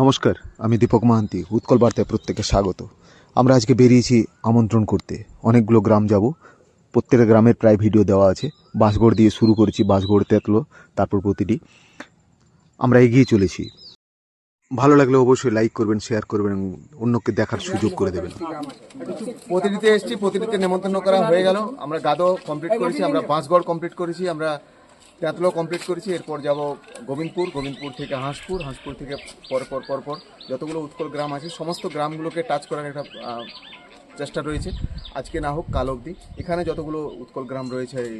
নমস্কার, আমি দীপক মাহান্তি, উৎকল বার্তায় প্রত্যেকে স্বাগত। আমরা আজকে বেরিয়েছি আমন্ত্রণ করতে। অনেকগুলো গ্রাম যাব। প্রত্যেকটা গ্রামের প্রায় ভিডিও দেওয়া আছে। বাঁশগড় দিয়ে শুরু করেছি, বাঁশগড় তেতলো, তারপর প্রতিটি। আমরা এগিয়ে চলেছি। ভালো লাগলে অবশ্যই লাইক করবেন শেয়ার করবেন অন্যকে দেখার সুযোগ করে দেবেন। প্রতিটিতে এসেছি, প্রতিটিতে নেমন্তন্ন করা হয়ে গেল। আমরা গাদো কমপ্লিট করেছি, আমরা বাঁশগড় কমপ্লিট করেছি, আমরা তেঁতলো কমপ্লিট করেছি, এরপর যাব গোবিন্দপুর গোবিন্দপুর থেকে হাঁসপুর হাঁসপুর থেকে পর পর পর পর যতগুলো উৎকল গ্রাম আছে, সমস্ত গ্রামগুলোকে টাচ করার একটা চেষ্টা রয়েছে। আজকে না হোক, কাল অবধি। এখানে যতগুলো উৎকল গ্রাম রয়েছে, এই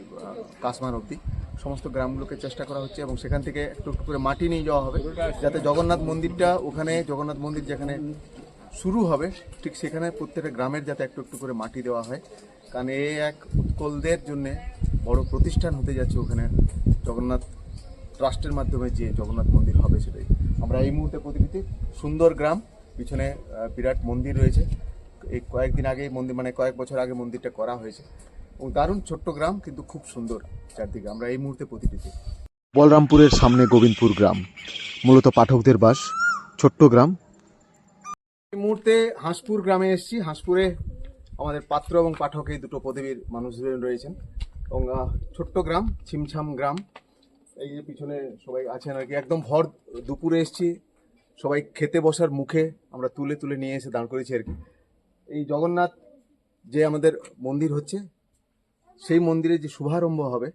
কাসমান অবধি, সমস্ত গ্রামগুলোকে চেষ্টা করা হচ্ছে এবং সেখান থেকে একটু একটু করে মাটি নিয়ে যাওয়া হবে, যাতে জগন্নাথ মন্দিরটা ওখানে, জগন্নাথ মন্দির যেখানে শুরু হবে, ঠিক সেখানে প্রত্যেকটা গ্রামের যাতে একটু একটু করে মাটি দেওয়া হয়। কারণ এ এক উৎকলদের জন্য বড় প্রতিষ্ঠান হতে যাচ্ছে ওখানে জগন্নাথ ট্রাস্টের মাধ্যমে যে জগন্নাথ মন্দির হবে সেটাই। আমরা এই মুহূর্তে প্রতিনিধি সুন্দর গ্রাম পিছনে বিরাট মন্দির রয়েছে। এই কয়েকদিন আগে মন্দির মানে কয়েক বছর আগে মন্দিরটা করা হয়েছে। এবং দারুণ ছোট্ট গ্রাম কিন্তু খুব সুন্দর চারদিকে। আমরা এই মুহূর্তে প্রতিনিধি। বলরামপুরের সামনে গোবিন্দপুর গ্রাম। মূলত পাঠকদের বাস ছোট্ট গ্রাম। এই মুহূর্তে হাঁসপুর গ্রামে এসেছি। হাঁসপুরে আমাদের পাত্র এবং পাঠক এই দুটো পদবীর মানুষজন রয়েছেন। এবং ছোট্ট গ্রাম, ছিমছাম গ্রাম। এই যে পিছনে সবাই আছেন আর কি। একদম ভর দুপুরে এসেছি। সবাই খেতে বসার মুখে আমরা তুলে তুলে নিয়ে এসে দাঁড় করেছি আর কি। এই জগন্নাথ যে আমাদের মন্দির হচ্ছে, সেই মন্দিরে যে শুভারম্ভ হবে,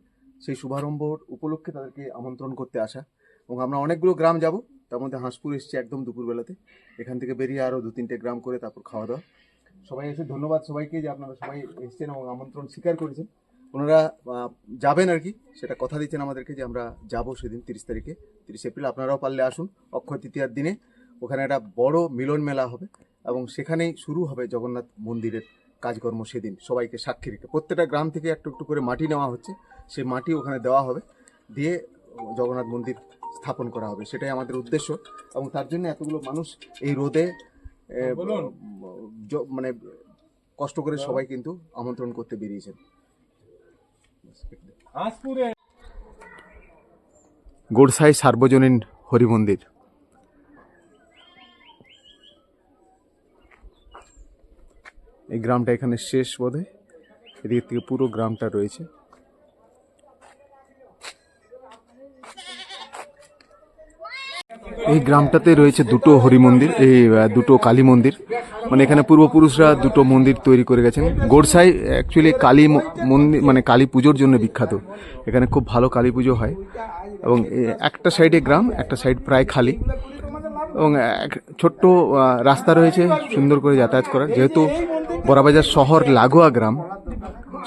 সেই শুভারম্ভর উপলক্ষে তাদেরকে আমন্ত্রণ করতে আসা। এবং আমরা অনেকগুলো গ্রাম যাব, তার মধ্যে হাঁসপুর এসেছি একদম দুপুরবেলাতে। এখান থেকে বেরিয়ে আরও দু তিনটে গ্রাম করে তারপর খাওয়া দাওয়া সবাই এসে ধন্যবাদ সবাইকে যে আপনারা সবাই এসেছেন এবং আমন্ত্রণ স্বীকার করেছেন। ওনারা যাবেন আর কি সেটা কথা দিচ্ছেন আমাদেরকে যে আমরা যাব সেদিন তিরিশ তারিখে। তিরিশ এপ্রিল আপনারাও পারলে আসুন অক্ষয় তৃতীয়ার দিনে। ওখানে একটা বড় মিলন মেলা হবে এবং সেখানেই শুরু হবে জগন্নাথ মন্দিরের কাজকর্ম সেদিন সবাইকে সাক্ষী রেখে। প্রত্যেকটা গ্রাম থেকে একটু একটু করে মাটি নেওয়া হচ্ছে সেই মাটি ওখানে দেওয়া হবে দিয়ে জগন্নাথ মন্দির স্থাপন করা হবে সেটাই আমাদের উদ্দেশ্য। এবং তার জন্য এতগুলো মানুষ এই রোদে মানে কষ্ট করে সবাই কিন্তু আমন্ত্রণ করতে বেরিয়েছেন। গোড়সাই সার্বজনীন হরি মন্দির এই গ্রামটা এখানে শেষ বোধহয় এদিক থেকে পুরো গ্রামটা রয়েছে। এই গ্রামটাতে রয়েছে দুটো হরি মন্দির এই দুটো কালী মন্দির। মানে এখানে পূর্বপুরুষরা দুটো মন্দির তৈরি করে গেছেন। গোরসাই অ্যাকচুয়ালি কালী মন্দির মানে কালী পুজোর জন্য বিখ্যাত। এখানে খুব ভালো কালী পুজো হয়। এবং একটা সাইডে গ্রাম, একটা সাইড প্রায় খালি। এবং এক ছোট্ট রাস্তা রয়েছে সুন্দর করে যাতায়াত করার। যেহেতু বড়াবাজার শহর লাগোয়া গ্রাম,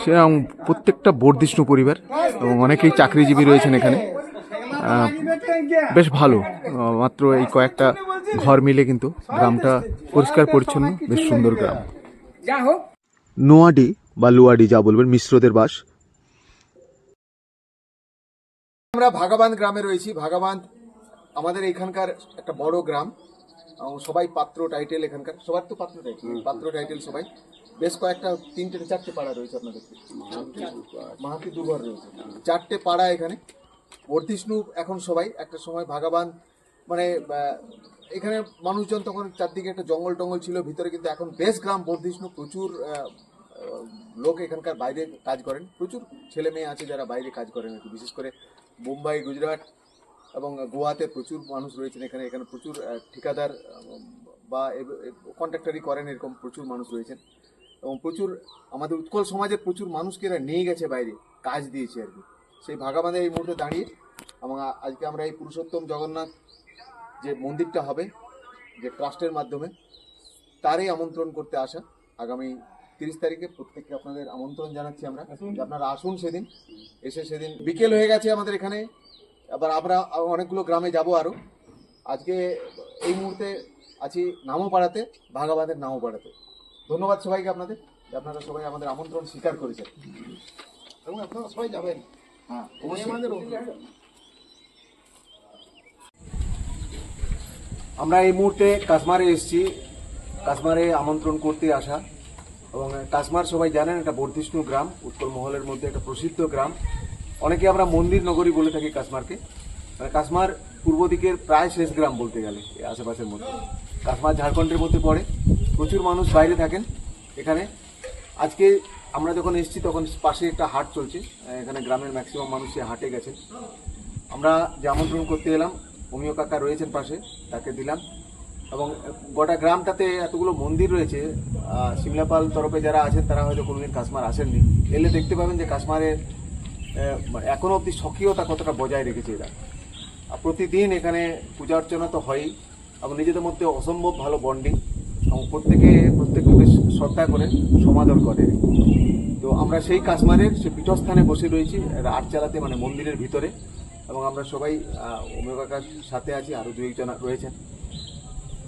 সেরকম প্রত্যেকটা বর্ধিষ্ণু পরিবার এবং অনেকেই চাকরিজীবী রয়েছেন এখানে। বেশ ভালো। মাত্র এই কয়েকটা ঘর মিলে কিন্তু গ্রামটা পরিষ্কার পরিচ্ছন্ন বেশ সুন্দর গ্রাম। নোয়াডি বা লুয়াডি যা বলবেন মিশ্রদের বাস। আমরা ভাগাবান গ্রামে রয়েছি। ভাগাবান আমাদের এখানকার একটা বড় গ্রাম। সবাই পাত্র টাইটেল এখানকার। সবার তো পাত্র টাইটেল পাত্র টাইটেল সবাই। বেশ কয়েকটা তিনটে চারটে পাড়া রয়েছে আপনাদের। মাহাতি দুঘর রয়েছে। চারটে পাড়া এখানে। বর্ধিষ্ণু এখন সবাই একটা সময় ভাগাবান মানে এখানে মানুষজন তখন চারদিকে একটা জঙ্গল টঙ্গল ছিল, ভিতরে কিন্তু এখন বেশ গ্রাম বর্ধিষ্ণু প্রচুর লোক এখানকার বাইরে কাজ করেন, প্রচুর ছেলে মেয়ে আছে যারা বাইরে কাজ করেন বিশেষ করে মুম্বাই, গুজরাট এবং গোয়াতে প্রচুর মানুষ রয়েছেন এখানে এখানে প্রচুর ঠিকাদার বা কন্ট্রাক্টারি করেন, এরকম প্রচুর মানুষ রয়েছেন এবং প্রচুর আমাদের উৎকল সমাজের প্রচুর মানুষকে এরা নিয়ে গেছে বাইরে, কাজ দিয়েছে আর কি। সেই ভাগাবাঁধে এই মুহূর্তে দাঁড়িয়ে এবং আজকে আমরা এই পুরুষোত্তম জগন্নাথ যে মন্দিরটা হবে, যে ট্রাস্টের মাধ্যমে, তারই আমন্ত্রণ করতে আসা। আগামী তিরিশ তারিখে প্রত্যেককে আপনাদের আমন্ত্রণ জানাচ্ছি আমরা। আপনারা আসুন সেদিন, এসে সেদিন বিকেল হয়ে গেছে আমাদের এখানে। আবার আমরা অনেকগুলো গ্রামে যাব আরও আজকে এই মুহূর্তে আছি নামোপাড়াতে, ভাগাবাঁধের নামোপাড়াতে। ধন্যবাদ সবাইকে আপনাদের আপনারা সবাই আমাদের আমন্ত্রণ স্বীকার করেছেন। এবং আপনারা সবাই যাবেন। হ্যাঁ আমরা এই মুহূর্তে কাশ্মারে এসেছি। কাশ্মারে আমন্ত্রণ করতে আসা। এবং কাশ্মার সবাই জানেন এটা বর্ধিষ্ণু গ্রাম উত্তর মহলের মধ্যে একটা প্রসিদ্ধ গ্রাম। অনেকে আমরা মন্দির নগরী বলে থাকি কাশ্মারকে। মানে কাশ্মার পূর্ব দিকের প্রায় শেষ গ্রাম বলতে গেলে এই আশেপাশের মধ্যে। কাশ্মার ঝাড়খণ্ডের মধ্যে পড়ে। প্রচুর মানুষ বাইরে থাকেন এখানে। আজকে আমরা যখন এসেছি তখন পাশে একটা হাট চলছে। এখানে গ্রামের ম্যাক্সিমাম মানুষ সে হাটে গেছেন আমরা যে আমন্ত্রণ করতে এলাম অমিয় কাকা রয়েছেন পাশে তাকে দিলাম। এবং গোটা গ্রামটাতে এতগুলো মন্দির রয়েছে। সিমলাপাল তরফে যারা আছেন তারা হয়তো কোনোদিন কাশ্মার আসেননি। এলে দেখতে পাবেন যে কাশ্মারের আহ, এখনও অবধি স্বকীয়তা কতটা বজায় রেখেছে এরা। প্রতিদিন এখানে পূজা অর্চনা তো হয়ই। এবং নিজেদের মধ্যে অসম্ভব ভালো বন্ডিং প্রত্যেকে, প্রত্যেককে শ্রদ্ধা করে, সমাদর করে। তো আমরা সেই কাশ্মারের সে পীঠস্থানে বসে রয়েছি আট চালাতে মানে মন্দিরের ভিতরে। এবং আমরা সবাই অমিয় কাকার সাথে আছি আরও দু একজন রয়েছেন।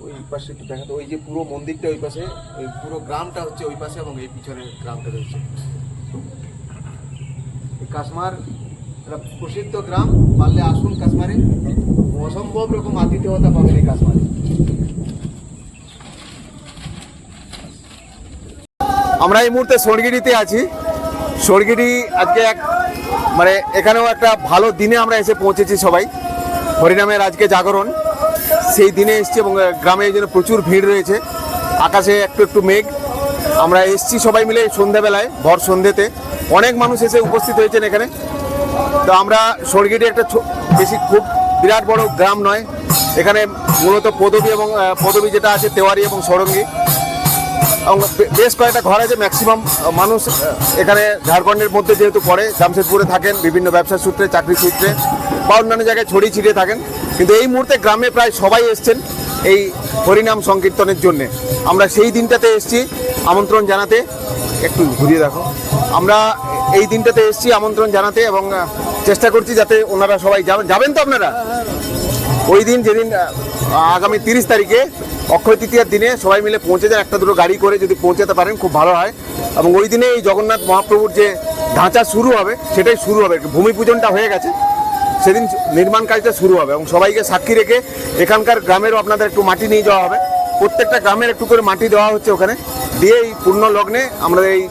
ওই পাশে একটু দেখাতো, ওই যে পুরো মন্দিরটা ওই পাশে, ওই পুরো গ্রামটা হচ্ছে ওই পাশে এবং এই পিছনের গ্রামটা রয়েছে। কাশ্মার একটা প্রসিদ্ধ গ্রাম, পারলে আসুন কাশ্মারে অসম্ভব রকম আতিথেয়তা পাবেন এই কাশ্মারে আমরা এই মুহূর্তে সোনগিরিতে আছি। সোনগিরি আজকে এক মানে এখানেও একটা ভালো দিনে আমরা এসে পৌঁছেছি সবাই। হরিনামের আজকে জাগরণ। সেই দিনে এসছি এবং গ্রামে এই জন্য প্রচুর ভিড় রয়েছে। আকাশে একটু একটু মেঘ। আমরা এসছি সবাই মিলে সন্ধ্যাবেলায় ভর সন্ধ্যেতে অনেক মানুষ এসে উপস্থিত হয়েছেন এখানে। তো আমরা সরগিটি একটা বেশি খুব বিরাট বড় গ্রাম নয়। এখানে মূলত পদবী এবং পদবী যেটা আছে, তেওয়ারি এবং সরঙ্গী। বেশ কয়েকটা ঘর আছে ম্যাক্সিমাম মানুষ এখানে ঝাড়খণ্ডের মধ্যে যেহেতু পড়ে, জামশেদপুরে থাকেন, বিভিন্ন ব্যবসা সূত্রে, চাকরি সূত্রে, বা অন্যান্য জায়গায় ছড়িয়ে ছিটিয়ে থাকেন। কিন্তু এই মুহূর্তে গ্রামে প্রায় সবাই এসছেন এই হরিনাম সংকীর্তনের জন্য। আমরা সেই দিনটাতে এসছি, আমন্ত্রণ জানাতে। একটু ঘুরিয়ে দেখো। আমরা এই দিনটাতে এসছি আমন্ত্রণ জানাতে এবং চেষ্টা করছি যাতে ওনারা সবাই যাবেন। যাবেন তো আপনারা? ওই দিন যেদিন আগামী তিরিশ তারিখে অক্ষয় তৃতীয়ার দিনে সবাই মিলে পৌঁছে যান একটা দুটো গাড়ি করে যদি পৌঁছাতে পারেন, খুব ভালো হয়। এবং ওই দিনে এই জগন্নাথ মহাপ্রভুর যে ঢাঁচা শুরু হবে, সেটাই শুরু হবে। ভূমি পূজনটা হয়ে গেছে, সেদিন নির্মাণ কাজটা শুরু হবে। এবং সবাইকে সাক্ষী রেখে এখানকার গ্রামেরও আপনাদের একটু মাটি নিয়ে যাওয়া হবে। প্রত্যেকটা গ্রামের একটু করে মাটি দেওয়া হচ্ছে ওখানে। দিয়ে এই পূর্ণ লগ্নে আমরা এই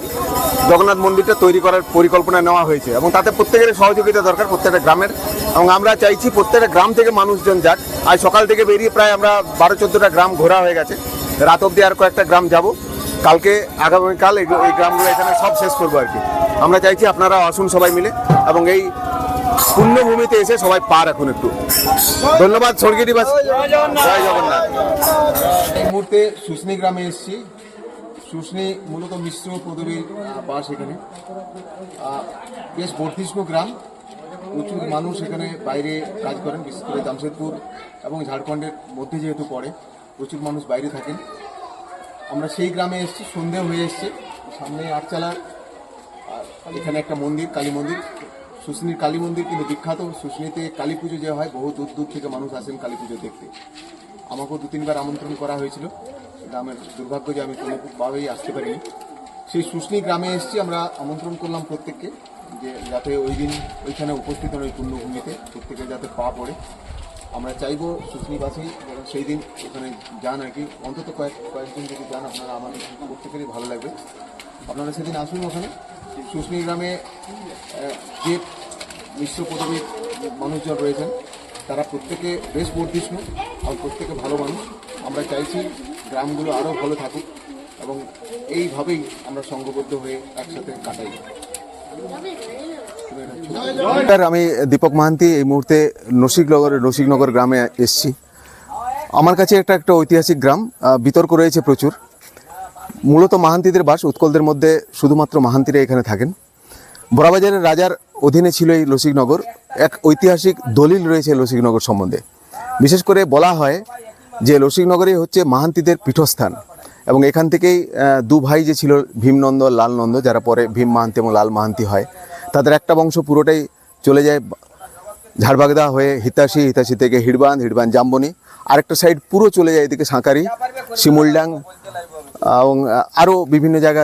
জগন্নাথ মন্দিরটা তৈরি করার পরিকল্পনা নেওয়া হয়েছে এবং তাতে প্রত্যেকের সহযোগিতা দরকার প্রত্যেকটা গ্রামের। এবং আমরা চাইছি প্রত্যেকটা গ্রাম থেকে মানুষজন যাক। আজ সকাল থেকে বেরিয়ে প্রায় আমরা বারো চোদ্দোটা গ্রাম ঘোরা হয়ে গেছে। রাত অব্দি আর কয়েকটা গ্রাম যাব। কালকে আগামীকাল এই এই গ্রামগুলো এখানে সব শেষ করব আর কি। আমরা চাইছি আপনারা আসুন সবাই মিলে এবং এই পুণ্যভূমিতে এসে সবাই পা রাখুন একটু। ধন্যবাদ স্বর্গীয়বাস জয় জগন্নাথ। এই মুহূর্তে শুশনি গ্রামে এসেছি। শুশনি মূলত মিশ্র পদবীর বাস এখানে। বেশ বর্ধিষ্ণু গ্রাম। প্রচুর মানুষ এখানে বাইরে কাজ করেন, বিশেষ করে জামশেদপুর এবং ঝাড়খণ্ডের মধ্যে যেহেতু পড়ে, প্রচুর মানুষ বাইরে থাকেন। আমরা সেই গ্রামে এসেছি, সন্ধে হয়ে এসছে। সামনে আটচালার এখানে একটা মন্দির, কালী মন্দির। শুশনির কালী মন্দির কিন্তু বিখ্যাত। শুশনিতে কালী পুজো যে হয়, বহু দূর দূর থেকে মানুষ আসেন কালী পুজো দেখতে। আমাকেও দু তিনবার আমন্ত্রণ করা হয়েছিল। গ্রামের দুর্ভাগ্য যে আমি কোনোভাবেই আসতে পারিনি। সেই শুশনি গ্রামে এসেছি, আমরা আমন্ত্রণ করলাম প্রত্যেককে যে যাতে ওই দিন ওইখানে উপস্থিত হন ওই পুণ্যভূমিতে প্রত্যেকে যাতে পা পড়ে। আমরা চাইব শুশনিবাসী যারা সেই দিন ওখানে যান আর কি। অন্তত কয়েক, কয়েকজন যদি যান, আপনারা আমাদের প্রত্যেকেরই ভালো লাগবে। আপনারা সেদিন আসুন ওখানে। শুশনি গ্রামে যে মিশ্র পদবীর মানুষজন রয়েছেন, তারা প্রত্যেকে বেশ বর্ধিষ্ণু, আর প্রত্যেকে ভালো মানুষ। আমরা চাইছি গ্রামগুলো আরও ভালো থাকুক এবং এইভাবেই আমরা সংঘবদ্ধ হয়ে একসাথে কাটাই। নমস্কার, আমি দীপক মাহান্তি, এই মুহূর্তে নসিকনগরের নসিকনগর গ্রামে এসেছি। আমার কাছে একটা একটা ঐতিহাসিক গ্রাম বিতর্ক রয়েছে প্রচুর। মূলত মাহান্তিদের বাস উৎকলদের মধ্যে শুধুমাত্র মাহান্তিরা এখানে থাকেন। বড়াবাজারের রাজার অধীনে ছিল এই লসিকনগর এক ঐতিহাসিক দলিল রয়েছে লসিকনগর সম্বন্ধে। বিশেষ করে বলা হয় যে লসিকনগরই হচ্ছে মাহান্তিদের পীঠস্থান এবং এখান থেকেই দু ভাই যে ছিল ভীমনন্দ, লালনন্দ, যারা পরে ভীম মাহান্তি এবং লাল মাহান্তি হয়, তাদের একটা বংশ পুরোটাই চলে যায় ঝাড়বাগদা হয়ে হিতাশি হিতাশি থেকে হিড়বান হিড়বান জাম্বনি। আরেকটা সাইড পুরো চলে যায় এদিকে সাঁকারি, শিমুলডাং, এবং আরও বিভিন্ন জায়গা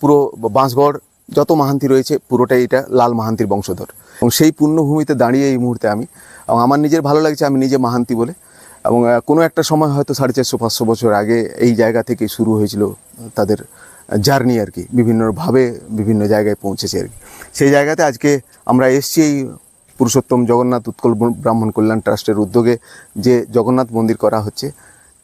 পুরো বাঁশগড়, যত মাহান্তি রয়েছে পুরোটাই এটা লাল মাহান্তির বংশধর। এবং সেই পুণ্যভূমিতে দাঁড়িয়ে এই মুহূর্তে আমি, এবং আমার নিজের ভালো লাগছে আমি নিজে মাহান্তি বলে। এবং কোনো একটা সময় হয়তো সাড়ে চারশো, পাঁচশো বছর আগে এই জায়গা থেকে শুরু হয়েছিল তাদের জার্নি আর কি, বিভিন্নভাবে বিভিন্ন জায়গায় পৌঁছেছে আর কি। সেই জায়গাতে আজকে আমরা এসছি এই পুরুষোত্তম জগন্নাথ উৎকল ব্রাহ্মণ কল্যাণ ট্রাস্টের উদ্যোগে যে জগন্নাথ মন্দির করা হচ্ছে,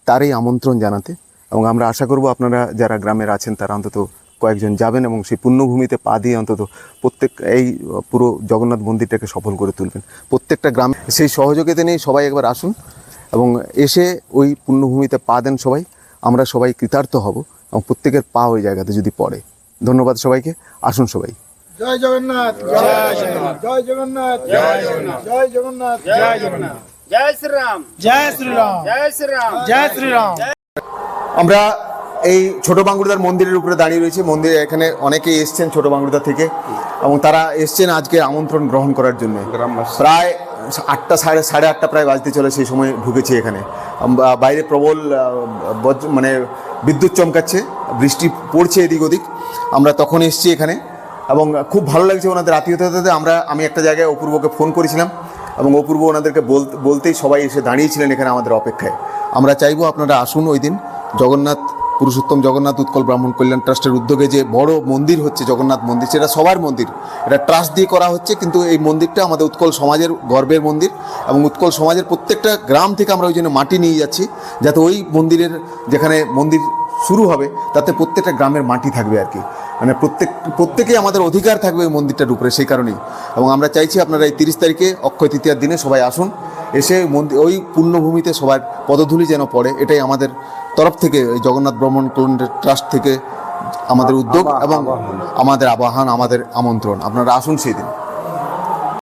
তারই আমন্ত্রণ জানাতে এবং আমরা আশা করব আপনারা যারা গ্রামের আছেন তারা অন্তত কয়েকজন যাবেন এবং সেই পুণ্যভূমিতে পা দিয়ে অন্তত প্রত্যেক, এই পুরো জগন্নাথ মন্দিরটাকে সফল করে তুলবেন। প্রত্যেকটা গ্রামে, সেই সহযোগিতা নিয়ে সবাই একবার আসুন। এবং এসে ওই পুণ্যভূমিতে পা দেন সবাই। আমরা সবাই কৃতার্থ হব এবং প্রত্যেকের পা ওই জায়গাতে যদি পড়ে। ধন্যবাদ সবাইকে। আসুন সবাই। জয় জগন্নাথ। জয় জগন্নাথ। জয় জগন্নাথ। জয় জগন্নাথ। জয় জগন্নাথ। জয় জগন্নাথ। জয় শ্রীরাম। জয় শ্রীরাম। জয় শ্রীরাম। জয় শ্রীরাম। আমরা এই ছোট বাঙ্গুরদার মন্দিরের উপরে দাঁড়িয়ে রয়েছি। মন্দিরে এখানে অনেকেই এসছেন ছোট বাঙ্গুরদা থেকে। এবং তারা এসছেন আজকে আমন্ত্রণ গ্রহণ করার জন্য। প্রায় আটটা, সাড়ে সাড়ে আটটা প্রায় বাজতে চলে সেই সময় ঢুকেছি এখানে। বাইরে প্রবল বজ্র মানে বিদ্যুৎ চমকাচ্ছে, বৃষ্টি পড়ছে এদিক ওদিক। আমরা তখন এসছি এখানে, এবং খুব ভালো লাগছে ওনাদের আত্মীয়তাতে আমরা, আমি একটা জায়গায় অপূর্বকে ফোন করেছিলাম, এবং অপূর্ব ওনাদেরকে বল- বলতেই সবাই এসে দাঁড়িয়েছিলেন এখানে আমাদের অপেক্ষায়। আমরা চাইব আপনারা আসুন ওই দিন, জগন্নাথ পুরুষোত্তম জগন্নাথ উৎকল ব্রাহ্মণ কল্যাণ ট্রাস্টের উদ্যোগে যে বড় মন্দির হচ্ছে জগন্নাথ মন্দির, সেটা সবার মন্দির। এটা ট্রাস্ট দিয়ে করা হচ্ছে, কিন্তু এই মন্দিরটা আমাদের উৎকল সমাজের গর্বের মন্দির এবং উৎকল সমাজের প্রত্যেকটা গ্রাম থেকে আমরা ওই জন্য মাটি নিয়ে যাচ্ছি, যাতে ওই মন্দিরের যেখানে মন্দির শুরু হবে তাতে প্রত্যেকটা গ্রামের মাটি থাকবে আর কি। মানে প্রত্যেক প্রত্যেকেই আমাদের অধিকার থাকবে ওই মন্দিরটার উপরে সেই কারণেই। এবং আমরা চাইছি আপনারা এই তিরিশ তারিখে অক্ষয় তৃতীয়ার দিনে সবাই আসুন এসে মন্দির ওই পুণ্যভূমিতে সবার পদধূলি যেন পড়ে এটাই আমাদের তরফ থেকে এই জগন্নাথ ভ্রমণ ট্রাস্ট থেকে আমাদের উদ্যোগ এবং আমাদের আবাহন আমাদের আমন্ত্রণ। আপনারা আসুন সেই দিন।